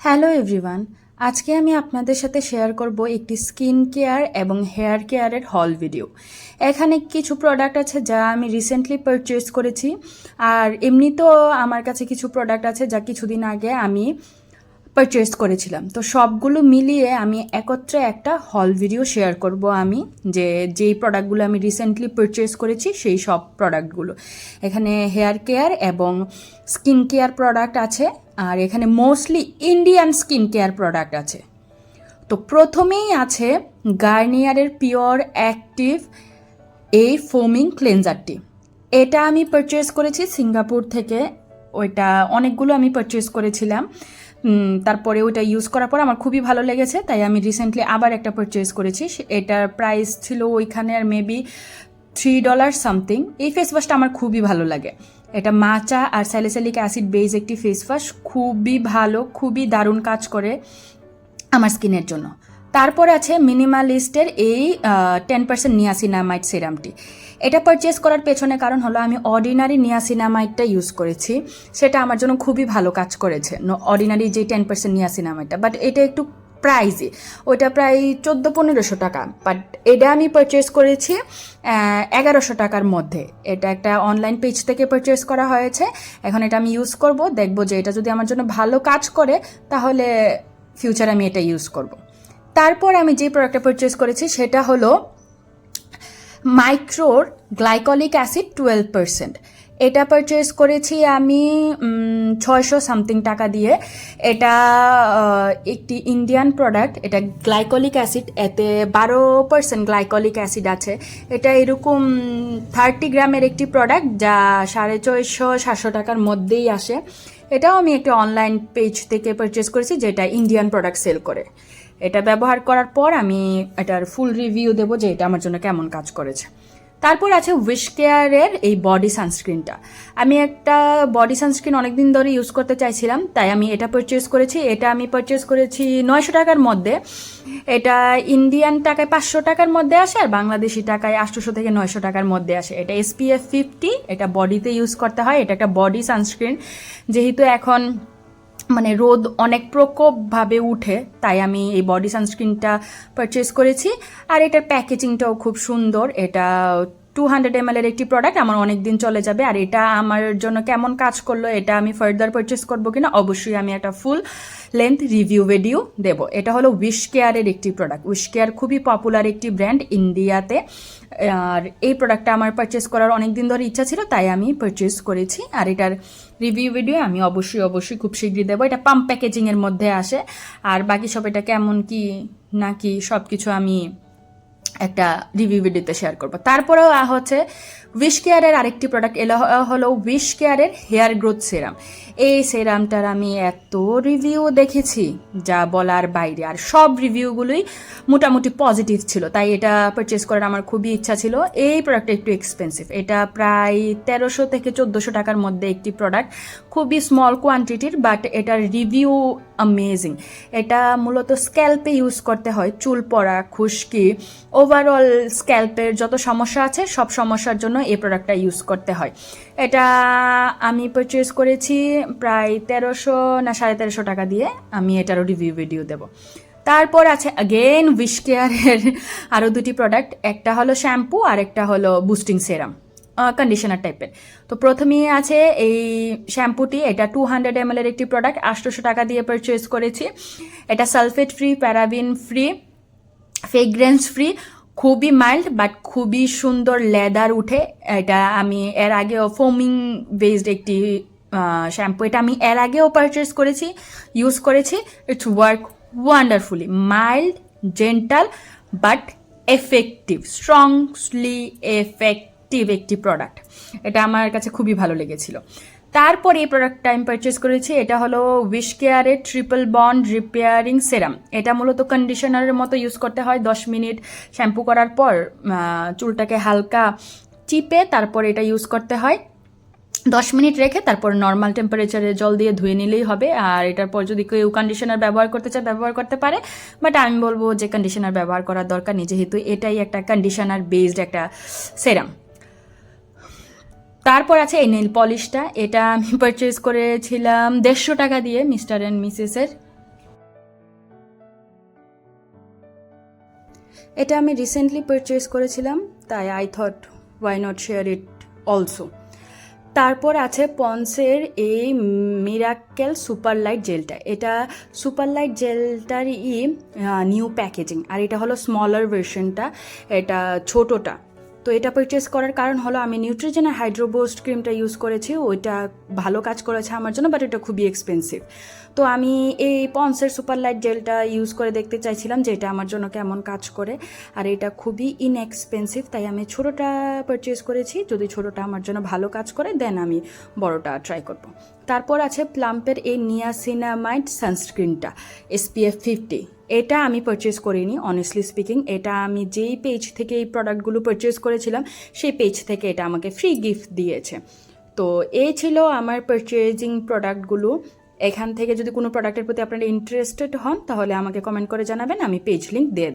Hello everyone, আজকে আমি আপনাদের সাথে শেয়ার করব একটি স্কিন কেয়ার এবং হেয়ার কেয়ারের হল ভিডিও। এখানে কিছু প্রোডাক্ট আছে যা আমি রিসেন্টলি পারচেস করেছি, আর এমনিতেও আমার কাছে কিছু প্রোডাক্ট আছে যা কিছুদিন আগে আমি পারচেস করেছিলাম। তো সবগুলো মিলিয়ে আমি একত্রে একটা হল ভিডিও শেয়ার করব আমি, যে যেই প্রোডাক্টগুলো আমি রিসেন্টলি পারচেস করেছি, সেই সব প্রোডাক্টগুলো এখানে হেয়ার কেয়ার এবং স্কিন কেয়ার প্রোডাক্ট আছে, আর এখানে mostly Indian skin care product আছে। তো প্রথমেই আছে গার্নিয়ারের পিওর অ্যাক্টিভ এই ফোমিং ক্লেনজারটি এটা আমি পারচেস করেছি সিঙ্গাপুর থেকে, ওইটা অনেকগুলো আমি পারচেস করেছিলাম। তারপরে ওটা ইউজ করার পর আমার খুবই ভালো লেগেছে, তাই আমি রিসেন্টলি আবার একটা পারচেস করেছি। এটার প্রাইস ছিল ওইখানে আর মেবি থ্রি ডলার সামথিং এই ফেস ওয়াশটা আমার খুবই ভালো লাগে। এটা মাচা আর স্যালিসালিক অ্যাসিড বেজ একটি ফেস ওয়াশ খুবই ভালো, খুবই দারুণ কাজ করে আমার স্কিনের জন্য। তারপর আছে মিনিমালিস্টের এই টেন পার্সেন্ট নিয়াসিনামাইড সিরামটি এটা পারচেস করার পেছনে কারণ হলো আমি অর্ডিনারি নিয়াসিনামাইডটা ইউজ করেছি। সেটা আমার জন্য খুবই ভালো কাজ করেছে। অর্ডিনারি যে টেন পার্সেন্ট নিয়াসিনামাইডটা বাট এটা একটু প্রাইজে ওইটা প্রায় চোদ্দ পনেরোশো টাকা। বাট এটা আমি পারচেস করেছি এগারোশো টাকার মধ্যে। এটা একটা অনলাইন পেজ থেকে পারচেস করা হয়েছে। এখন এটা আমি ইউজ করব। দেখব যে এটা যদি আমার জন্য ভালো কাজ করে, তাহলে ফিউচারে আমি এটা ইউজ করব। তারপর আমি যে প্রোডাক্টটা পারচেস করেছি, সেটা হলো মাইক্রোর গ্লাইকলিক অ্যাসিড টুয়েলভ পার্সেন্ট এটা পারচেস করেছি আমি ছয়শো সামথিং টাকা দিয়ে। এটা একটি ইন্ডিয়ান প্রোডাক্ট এটা গ্লাইকলিক অ্যাসিড এতে বারো পার্সেন্ট গ্লাইকলিক অ্যাসিড আছে। এটা এরকম থার্টি গ্রামের একটি প্রোডাক্ট যা সাড়ে ছয়শো, সাতশো টাকার মধ্যেই আসে। এটাও আমি একটা অনলাইন পেজ থেকে পারচেস করেছি, যেটা ইন্ডিয়ান প্রোডাক্ট সেল করে। এটা ব্যবহার করার পর আমি এটার ফুল রিভিউ দেবো যে এটা আমার জন্য কেমন কাজ করেছে। তারপর আছে উইশ কেয়ারের এই বডি সানস্ক্রিনটা আমি একটা বডি সানস্ক্রিন অনেকদিন ধরে ইউজ করতে চাইছিলাম, তাই আমি এটা পারচেস করেছি। এটা আমি পারচেস করেছি নয়শো টাকার মধ্যে। এটা ইন্ডিয়ান টাকায় পাঁচশো টাকার মধ্যে আসে আর বাংলাদেশি টাকায় আটশোশো থেকে নয়শো টাকার মধ্যে আসে। এটা এসপিএফ ফিফটি এটা বডিতে ইউজ করতে হয়। এটা একটা বডি সানস্ক্রিন যেহেতু এখন মানে রোদ অনেক প্রকোপভাবে উঠে, তাই আমি এই বডি সানস্ক্রিনটা পারচেস করেছি। আর এটার প্যাকেজিংটাও খুব সুন্দর, এটা টু হান্ড্রেড এম এর একটি প্রোডাক্ট আমার অনেক দিন চলে যাবে। আর এটা আমার জন্য কেমন কাজ করল, এটা আমি ফার্দার পারচেস করব কিনা, অবশ্যই আমি একটা ফুল লেন্থ রিভিউ ভিডিও দেব। এটা হলো উইশ কেয়ারের একটি প্রোডাক্ট উইশ কেয়ার খুবই পপুলার একটি ব্র্যান্ড ইন্ডিয়াতে। আর এই প্রোডাক্টটা আমার পারচেস করার অনেক দিন ধরে ইচ্ছা ছিল, তাই আমি পারচেস করেছি। আর এটার রিভিউ ভিডিও আমি অবশ্যই অবশ্যই খুব শীঘ্রই দেবো। এটা পাম্প প্যাকেজিংয়ের মধ্যে আসে। আর বাকি সব এটা কেমন কি নাকি সব কিছু আমি একটা রিভিউ ভিডিওতে শেয়ার করব। তারপরেও হচ্ছে উইশ কেয়ারের আরেকটি প্রোডাক্ট এলো হলো উইশ কেয়ারের হেয়ার গ্রোথ সেরাম এই সেরামটার আমি এত রিভিউ দেখেছি, যা বলার বাইরে। আর সব রিভিউগুলোই মোটামুটি পজিটিভ ছিল, তাই এটা পারচেস করার আমার খুবই ইচ্ছা ছিল। এই প্রোডাক্টটা একটু এক্সপেন্সিভ এটা প্রায় তেরোশো থেকে চোদ্দোশো টাকার মধ্যে একটি প্রোডাক্ট খুবই স্মল কোয়ান্টিটির বাট এটার রিভিউ অ্যামেজিং এটা মূলত স্ক্যাল্পে ইউজ করতে হয়, চুল পড়া, খুশকি। ওভারঅল স্ক্যাল্পের যত সমস্যা আছে, সব সমস্যার জন্য এই প্রোডাক্টটা ইউজ করতে হয়। এটা আমি পারচেস করেছি প্রায় তেরোশো না সাড়ে তেরোশো টাকা দিয়ে আমি এটারও রিভিউ ভিডিও দেবো। তারপর আছে অ্যাগেন উইশ কেয়ারের আরও দুটি প্রোডাক্ট একটা হলো শ্যাম্পু আর একটা হলো বুস্টিং সেরাম কন্ডিশনার টাইপের তো প্রথমেই আছে এই শ্যাম্পুটি এটা টু হান্ড্রেড এম এর একটি প্রোডাক্ট আটশোশো টাকা দিয়ে পারচেস করেছি। এটা sulphate free paraben free fragrance free খুবই মাইল্ড বাট খুবই সুন্দর লেদার উঠে। এটা আমি এর আগেও ফোমিং বেসড একটি শ্যাম্পু এটা আমি এর আগেও পারচেস করেছি ইউজ করেছি। It's work wonderfully mild gentle but effective strongly effective একটি প্রোডাক্ট এটা আমার কাছে খুবই ভালো লেগেছিল। তারপর এই প্রোডাক্টটা আমি পারচেস করেছি, এটা হলো উইশ কেয়ারের ট্রিপল বন্ড রিপেয়ারিং সেরাম এটা মূলত কন্ডিশনারের মতো ইউজ করতে হয়, দশ মিনিট শ্যাম্পু করার পর চুলটাকে হালকা চিপে তারপর এটা ইউজ করতে হয়। দশ মিনিট রেখে তারপর নর্মাল টেম্পারেচারে জল দিয়ে ধুয়ে নিলেই হবে। আর এটার পর যদি কেউ কন্ডিশনার ব্যবহার করতে চায়, ব্যবহার করতে পারে। বাট আমি বলব যে কন্ডিশনার ব্যবহার করার দরকার নেই, যেহেতু এটাই একটা কন্ডিশনার বেসড একটা সেরাম তারপর আছে এই নেল পলিশটা এটা আমি পারচেস করেছিলাম দেড়শো টাকা দিয়ে মিস্টার অ্যান্ড মিসেসের এটা আমি রিসেন্টলি পারচেস করেছিলাম, তাই I thought why not share it also তারপর আছে পন্সের এই মিরাক্কেল সুপার লাইট জেলটা এটা সুপার লাইট জেলটারই নিউ প্যাকেজিং আর এটা হলো স্মলার ভার্সনটা এটা ছোটোটা। তো এটা পারচেস করার কারণ হলো আমি নিউট্রিজেন আর হাইড্রোবোস্ট ক্রিমটা ইউজ করেছি। ওইটা ভালো কাজ করেছে আমার জন্য বাট এটা খুবই এক্সপেন্সিভ তো আমি এই পন্সের সুপার লাইট জেলটা ইউজ করে দেখতে চাইছিলাম যে এটা আমার জন্য কেমন কাজ করে, আর এটা খুবই ইনএক্সপেন্সিভ তাই আমি ছোটোটা পারচেস করেছি। যদি ছোটোটা আমার জন্য ভালো কাজ করে দেন আমি বড়টা ট্রাই করব। তারপর আছে প্লাম্পের এই নিয়াসিনামাইড সানস্ক্রিনটা, এসপিএফ ফিফটি। এটা আমি পারচেস করিনি অনেস্টলি স্পিকিং এটা আমি যেই পেজ থেকে এই প্রোডাক্টগুলো পারচেস করেছিলাম, সেই পেজ থেকে এটা আমাকে ফ্রি গিফট দিয়েছে। তো এই ছিল আমার পারচেজিং প্রোডাক্টগুলো এখান থেকে যদি কোনো প্রোডাক্টের প্রতি আপনারা ইন্টারেস্টেড হন, তাহলে আমাকে কমেন্ট করে জানাবেন, আমি পেজ লিঙ্ক দিয়ে